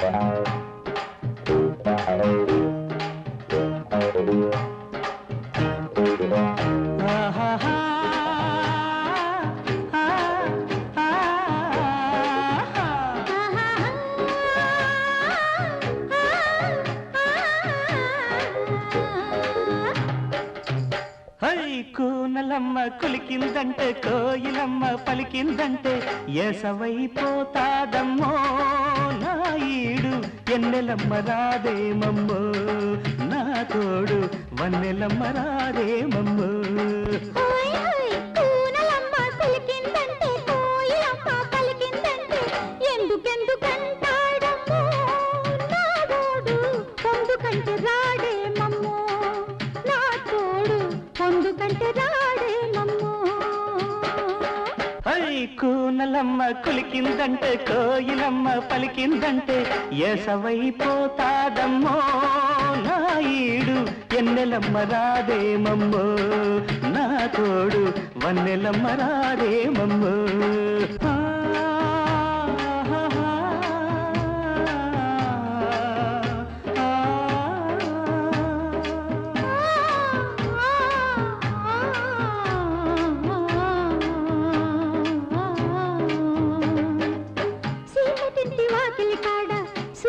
Thank చిన్నలమ్మ కులికిందంటే కోయిలమ్మ పలికిందంటే ఎసవైపోతాదమ్మో నాయుడు ఎన్నెలమ్మ రాదేమమ్మో నా తోడు వన్నెలమ్మ రాదేమమ్మో హోయ్ పలికిందంటే రాడే మమ్మో. నా తోడు పొందుకంటే రా కూనలమ్మ కులికిందంటే కోయిలమ్మ పలికిందంటే ఎసవైపోతాదమ్మో నాయుడు ఎన్నెలమ్మ రాదేమమ్మో నా తోడు వన్నెలమ్మ రాదేమమ్మో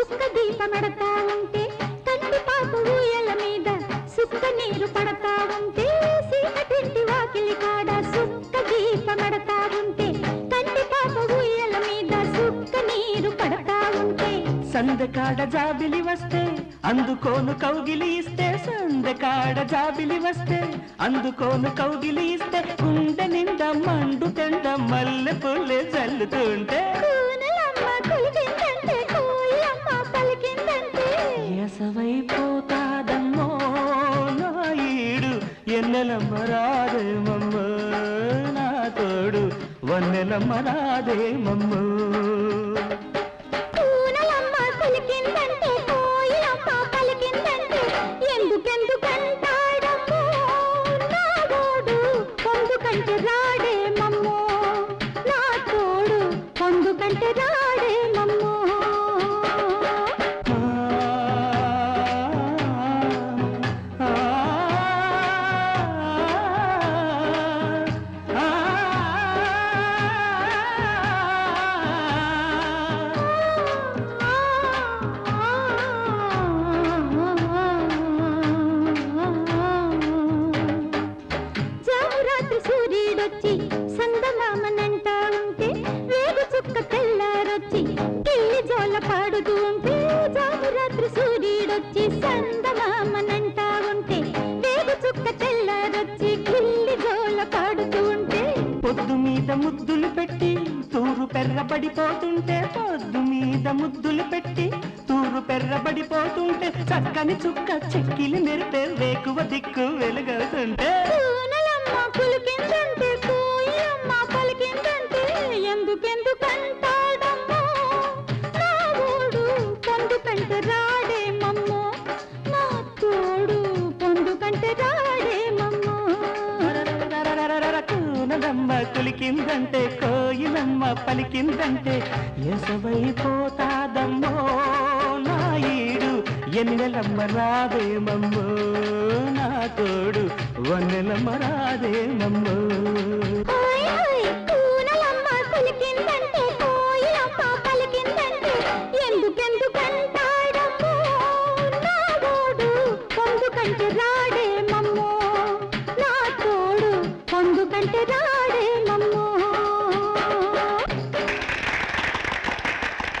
సుక్క దీపమెడతా ఉంటే కంటి పాప ఊయల మీద సుక్క నీరు పడతా ఉంటే సీమటింటి వాకిలి కాడ సుక్క దీపమెడతా ఉంటే కంటి పాప ఊయల మీద సుక్క నీరు పడతా ఉంటే. సందకాడ జాబిలి వస్తే అందుకోను కౌగిలి ఇస్తే సందకాడ జాబిలి వస్తే అందుకోను కౌగిలి ఇస్తే గుండె నిండా మండు తెండ మల్లె పుల్లె చల్లుతుంటే ఎన్నెలమ్మ రాదేమమ్మ నా తోడు వన్నెలమ్మ రాదేమమ్మో కూనలమ్మ రాడే మమ్మో? నా తోడు పొందుకంటే రాడే మమ్మో? జామురాత్రి సూర్యుడొచ్చి సందమామనంటా ఉంటే వేగు చుక్క తెల్లారొచ్చి కిల్లి జోల పాడుతూ ఉంటే జామురాత్రి సూర్యుడొచ్చి సందమామనంటా ఉంటే వేగు చుక్క తెల్లారొచ్చి కిల్లి జోల పాడుతూ ఉంటే. పొద్దు మీద ముద్దులు పెట్టి తూరు పెర్రబడిపోతుంటే పొద్దు మీద ముద్దులు పెట్టి తూరు పెర్రబడిపోతుంటే చక్కని చుక్క చెక్కిలి మెరిపే వేకువ దిక్కు వెలుగవుతుంటే. పలికిందంటే రాడే కోయిలమ్మ పలికిందంటే ఎసవైపోతాదమ్మో నాయుడు ఎన్నెలమ్మ రాదేమమ్మో నా ఓడు పొందుకంటే రాడే మమ్మో. నా తోడు పొందుకంటే రాడే